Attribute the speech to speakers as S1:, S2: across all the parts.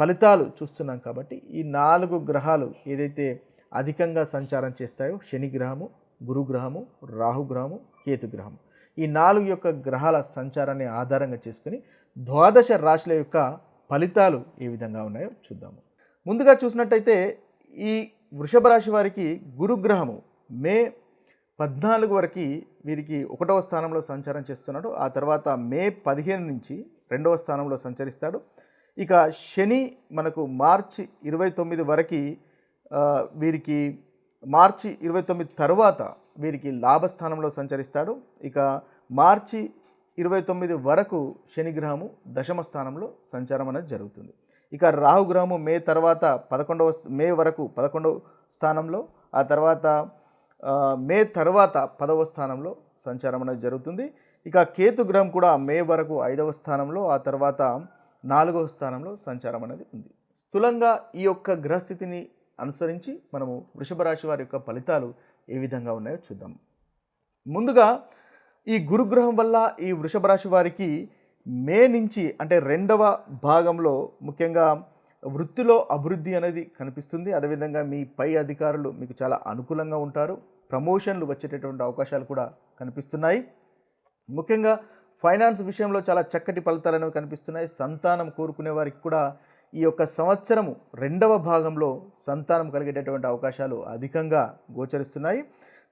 S1: ఫలితాలు చూస్తున్నాం కాబట్టి ఈ నాలుగు గ్రహాలు ఏదైతే అధికంగా సంచారం చేస్తాయో శని గ్రహము గురుగ్రహము రాహుగ్రహము కేతుగ్రహము ఈ నాలుగు యొక్క గ్రహాల సంచారాన్ని ఆధారంగా చేసుకుని ద్వాదశ రాశుల యొక్క ఫలితాలు ఏ విధంగా ఉన్నాయో చూద్దాము. ముందుగా చూసినట్టయితే ఈ వృషభ రాశి వారికి గురుగ్రహము మే పద్నాలుగు వరకు వీరికి ఒకటవ స్థానంలో సంచారం చేస్తున్నాడు. ఆ తర్వాత మే పదిహేను నుంచి రెండవ స్థానంలో సంచరిస్తాడు. ఇక శని మనకు మార్చి ఇరవై తొమ్మిది వరకు వీరికి మార్చి ఇరవై తొమ్మిది తర్వాత వీరికి లాభస్థానంలో సంచరిస్తాడు. ఇక మార్చి ఇరవై తొమ్మిది వరకు శనిగ్రహము దశమ స్థానంలో సంచారం అనేది జరుగుతుంది. ఇక రాహుగ్రహము మే తర్వాత పదకొండవ మే వరకు పదకొండవ స్థానంలో ఆ తర్వాత మే తర్వాత పదవ స్థానంలో సంచారం అనేది జరుగుతుంది. ఇక కేతు గ్రహం కూడా మే వరకు ఐదవ స్థానంలో ఆ తర్వాత నాలుగవ స్థానంలో సంచారం అనేది ఉంది. స్థూలంగా ఈ యొక్క గ్రహస్థితిని అనుసరించి మనము వృషభ రాశి వారి యొక్క ఫలితాలు ఏ విధంగా ఉన్నాయో చూద్దాం. ముందుగా ఈ గురుగ్రహం వల్ల ఈ వృషభ రాశి వారికి మే నుంచి అంటే రెండవ భాగంలో ముఖ్యంగా వృత్తిలో అభివృద్ధి అనేది కనిపిస్తుంది. అదేవిధంగా మీ పై అధికారులు మీకు చాలా అనుకూలంగా ఉంటారు. ప్రమోషన్లు వచ్చేటటువంటి అవకాశాలు కూడా కనిపిస్తున్నాయి. ముఖ్యంగా ఫైనాన్స్ విషయంలో చాలా చక్కటి ఫలితాలను కనిపిస్తున్నాయి. సంతానం కోరుకునే వారికి కూడా ఈ యొక్క సంవత్సరము రెండవ భాగంలో సంతానం కలిగేటటువంటి అవకాశాలు అధికంగా గోచరిస్తున్నాయి.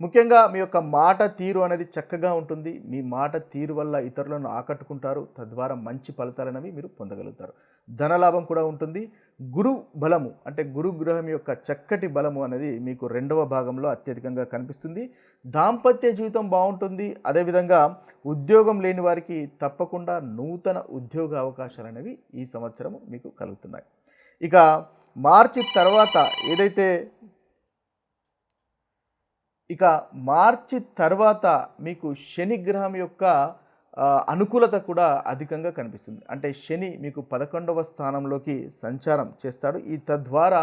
S1: ముఖ్యంగా మీ యొక్క మాట తీరు అనేది చక్కగా ఉంటుంది. మీ మాట తీరు వల్ల ఇతరులను ఆకట్టుకుంటారు. తద్వారా మంచి ఫలితాలనేవి మీరు పొందగలుగుతారు. ధనలాభం కూడా ఉంటుంది. గురు బలము అంటే గురు గ్రహం యొక్క చక్కటి బలము అనేది మీకు రెండవ భాగంలో అత్యధికంగా కనిపిస్తుంది. దాంపత్య జీవితం బాగుంటుంది. అదేవిధంగా ఉద్యోగం లేని వారికి తప్పకుండా నూతన ఉద్యోగ అవకాశాలు అనేవి ఈ సంవత్సరము మీకు కలుగుతున్నాయి. ఇక మార్చి తర్వాత ఏదైతే ఇక మార్చి తర్వాత మీకు శని గ్రహం యొక్క అనుకూలత కూడా అధికంగా కనిపిస్తుంది. అంటే శని మీకు పదకొండవ స్థానంలోకి సంచారం చేస్తాడు. ఈ తద్వారా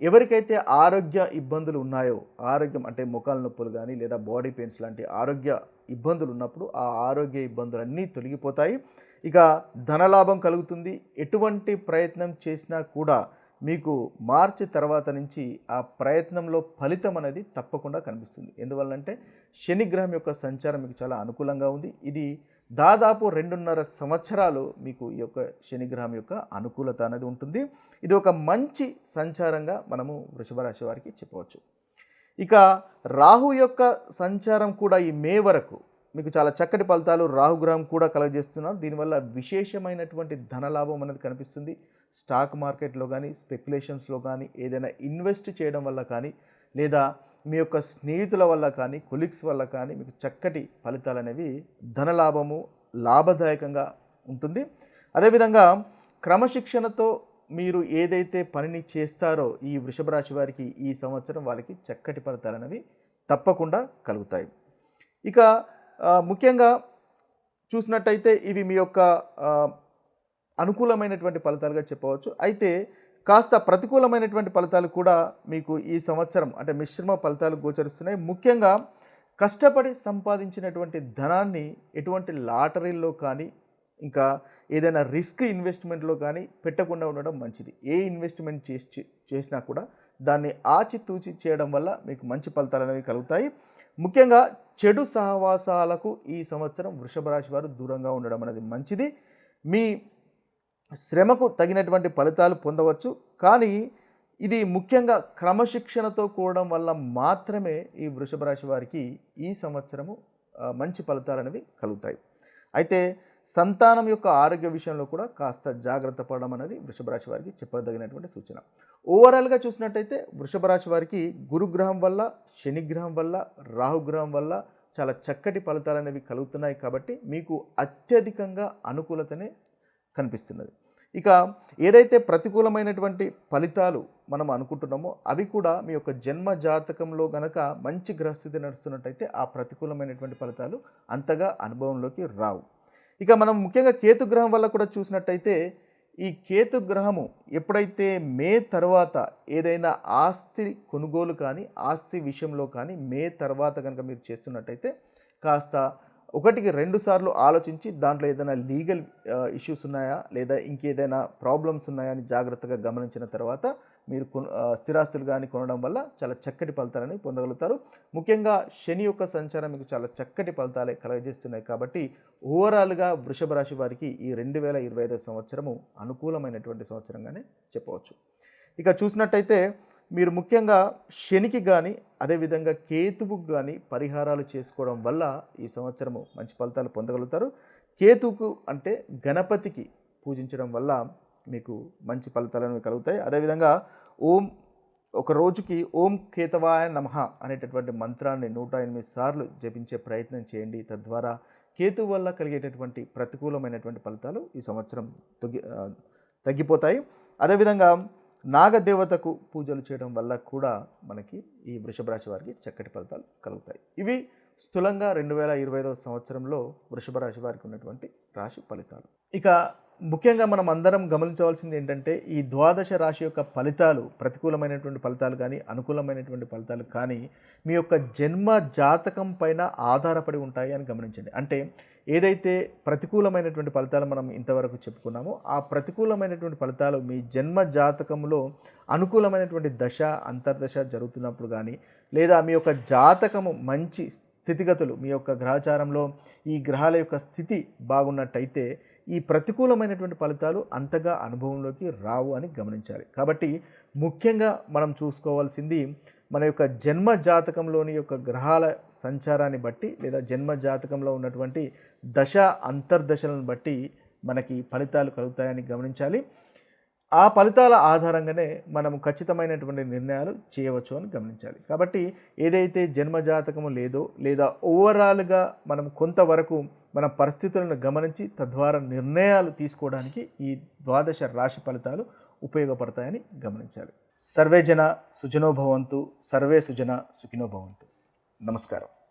S1: ఎవరికైతే ఆరోగ్య ఇబ్బందులు ఉన్నాయో ఆరోగ్యం అంటే ముఖాల నొప్పులు కానీ లేదా బాడీ పెయిన్స్ లాంటి ఆరోగ్య ఇబ్బందులు ఉన్నప్పుడు ఆ ఆరోగ్య ఇబ్బందులన్నీ తొలగిపోతాయి. ఇక ధనలాభం కలుగుతుంది. ఎటువంటి ప్రయత్నం చేసినా కూడా మీకు మార్చి తర్వాత నుంచి ఆ ప్రయత్నంలో ఫలితం అనేది తప్పకుండా కనిపిస్తుంది. ఎందువల్లంటే శని గ్రహం యొక్క సంచారం మీకు చాలా అనుకూలంగా ఉంది. ఇది దాదాపు రెండున్నర సంవత్సరాలు మీకు ఈ యొక్క శనిగ్రహం యొక్క అనుకూలత అనేది ఉంటుంది. ఇది ఒక మంచి సంచారంగా మనము వృషభ రాశి వారికి చెప్పవచ్చు. ఇక రాహు యొక్క సంచారం కూడా ఈ మే వరకు మీకు చాలా చక్కటి ఫలితాలు రాహుగ్రహం కూడా కలగజేస్తున్నారు. దీనివల్ల విశేషమైనటువంటి ధనలాభం అనేది కనిపిస్తుంది. స్టాక్ మార్కెట్లో కానీ స్పెక్యులేషన్స్లో కానీ ఏదైనా ఇన్వెస్ట్ చేయడం వల్ల కానీ లేదా మీ యొక్క స్నేహితుల వల్ల కానీ కొలీగ్స్ వల్ల కానీ మీకు చక్కటి ఫలితాలు అనేవి ధనలాభము లాభదాయకంగా ఉంటుంది. అదేవిధంగా క్రమశిక్షణతో మీరు ఏదైతే పనిని చేస్తారో ఈ వృషభ రాశి వారికి ఈ సంవత్సరం వాళ్ళకి చక్కటి ఫలితాలు అనేవి తప్పకుండా కలుగుతాయి. ఇక ముఖ్యంగా చూసినట్టయితే ఇవి మీ యొక్క అనుకూలమైనటువంటి ఫలితాలుగా చెప్పవచ్చు. అయితే కాస్త ప్రతికూలమైనటువంటి ఫలితాలు కూడా మీకు ఈ సంవత్సరం అంటే మిశ్రమ ఫలితాలు గోచరిస్తున్నాయి. ముఖ్యంగా కష్టపడి సంపాదించినటువంటి ధనాన్ని ఎటువంటి లాటరీల్లో కానీ ఇంకా ఏదైనా రిస్క్ ఇన్వెస్ట్మెంట్లో కానీ పెట్టకుండా ఉండడం మంచిది. ఏ ఇన్వెస్ట్మెంట్ చేసి చేసినా కూడా దాన్ని ఆచితూచి చేయడం వల్ల మీకు మంచి ఫలితాలు అనేవి కలుగుతాయి. ముఖ్యంగా చెడు సహవాసాలకు ఈ సంవత్సరం వృషభ రాశి వారు దూరంగా ఉండడం అనేది మంచిది. మీ శ్రమకు తగినటువంటి ఫలితాలు పొందవచ్చు. కానీ ఇది ముఖ్యంగా క్రమశిక్షణతో కూడడం వల్ల మాత్రమే ఈ వృషభ రాశి వారికి ఈ సంవత్సరము మంచి ఫలితాలు అనేవి కలుగుతాయి. అయితే సంతానం యొక్క ఆరోగ్య విషయంలో కూడా కాస్త జాగ్రత్త పడడం అనేది వృషభ రాశి వారికి చెప్పదగినటువంటి సూచన. ఓవరాల్గా చూసినట్టయితే వృషభ రాశి వారికి గురుగ్రహం వల్ల శనిగ్రహం వల్ల రాహుగ్రహం వల్ల చాలా చక్కటి ఫలితాలు అనేవి కలుగుతున్నాయి. కాబట్టి మీకు అత్యధికంగా అనుకూలతనే కనిపిస్తున్నది. ఇక ఏదైతే ప్రతికూలమైనటువంటి ఫలితాలు మనం అనుకుంటున్నామో అవి కూడా మీ యొక్క జన్మ జాతకంలో గనక మంచి గ్రహస్థితి నడుస్తున్నట్టయితే ఆ ప్రతికూలమైనటువంటి ఫలితాలు అంతగా అనుభవంలోకి రావు. ఇక మనం ముఖ్యంగా కేతు గ్రహం వల్ల కూడా చూసినట్టయితే ఈ కేతు గ్రహము ఎప్పుడైతే మే తర్వాత ఏదైనా ఆస్తి కొనుగోలు కానీ ఆస్తి విషయంలో కానీ మే తర్వాత కనుక మీరు చేస్తున్నట్టయితే కాస్త ఒకటికి రెండు సార్లు ఆలోచించి దాంట్లో ఏదైనా లీగల్ ఇష్యూస్ ఉన్నాయా? లేదా ఇంకేదైనా ప్రాబ్లమ్స్ ఉన్నాయా అని జాగ్రత్తగా గమనించిన తర్వాత మీరు కొను స్థిరాస్తులు కానీ కొనడం వల్ల చాలా చక్కటి ఫలితాలని పొందగలుగుతారు. ముఖ్యంగా శని యొక్క సంచారం మీకు చాలా చక్కటి ఫలితాలే కలగజేస్తున్నాయి కాబట్టి ఓవరాల్గా వృషభ రాశి వారికి ఈ రెండు వేల ఇరవై ఐదో సంవత్సరము అనుకూలమైనటువంటి సంవత్సరంగానే చెప్పవచ్చు. ఇక చూసినట్టయితే మీరు ముఖ్యంగా శనికి కానీ అదేవిధంగా కేతువుకు కానీ పరిహారాలు చేసుకోవడం వల్ల ఈ సంవత్సరము మంచి ఫలితాలు పొందగలుగుతారు. కేతువుకు అంటే గణపతికి పూజించడం వల్ల మీకు మంచి ఫలితాలను కలుగుతాయి. అదేవిధంగా ఓం ఒక రోజుకి ఓం కేతవాయ నమః అనేటటువంటి మంత్రాన్ని నూట ఎనిమిది సార్లు జపించే ప్రయత్నం చేయండి. తద్వారా కేతు వల్ల కలిగేటటువంటి ప్రతికూలమైనటువంటి ఫలితాలు ఈ సంవత్సరం తగ్గి తగ్గిపోతాయి. అదేవిధంగా నాగదేవతకు పూజలు చేయడం వల్ల కూడా మనకి ఈ వృషభ రాశి వారికి చక్కటి ఫలితాలు కలుగుతాయి. ఇవి స్థూలంగా రెండు వేల ఇరవై ఐదవ సంవత్సరంలో వృషభ రాశి వారికి ఉన్నటువంటి రాశి ఫలితాలు. ఇక ముఖ్యంగా మనం అందరం గమనించవలసింది ఏంటంటే ఈ ద్వాదశ రాశి యొక్క ఫలితాలు ప్రతికూలమైనటువంటి ఫలితాలు కానీ అనుకూలమైనటువంటి ఫలితాలు కానీ మీ యొక్క జన్మ జాతకం పైన ఆధారపడి ఉంటాయి అని గమనించండి. అంటే ఏదైతే ప్రతికూలమైనటువంటి ఫలితాలు మనం ఇంతవరకు చెప్పుకున్నామో ఆ ప్రతికూలమైనటువంటి ఫలితాలు మీ జన్మ జాతకంలో అనుకూలమైనటువంటి దశ అంతర్దశ జరుగుతున్నప్పుడు కానీ లేదా మీ యొక్క జాతకము మంచి స్థితిగతులు మీ యొక్క గ్రహచారంలో ఈ గ్రహాల యొక్క స్థితి బాగున్నట్టయితే ఈ ప్రతికూలమైనటువంటి ఫలితాలు అంతగా అనుభవంలోకి రావు అని గమనించాలి. కాబట్టి ముఖ్యంగా మనం చూసుకోవాల్సింది మన యొక్క జన్మ జాతకంలోని యొక్క గ్రహాల సంచారాన్ని బట్టి లేదా జన్మ జాతకంలో ఉన్నటువంటి దశ అంతర్దశలను బట్టి మనకి ఫలితాలు కలుగుతాయని గమనించాలి. ఆ ఫలితాల ఆధారంగానే మనం ఖచ్చితమైనటువంటి నిర్ణయాలు చేయవచ్చు అని గమనించాలి. కాబట్టి ఏదైతే జన్మ జాతకము లేదో లేదా ఓవరాల్గా మనం కొంతవరకు మన పరిస్థితులను గమనించి తద్వారా నిర్ణయాలు తీసుకోవడానికి ఈ ద్వాదశ రాశి ఫలితాలు ఉపయోగపడతాయని గమనించాలి. సర్వే జన సుజనో భవంతు సర్వే సుజన సుఖినో భవంతు. నమస్కారం.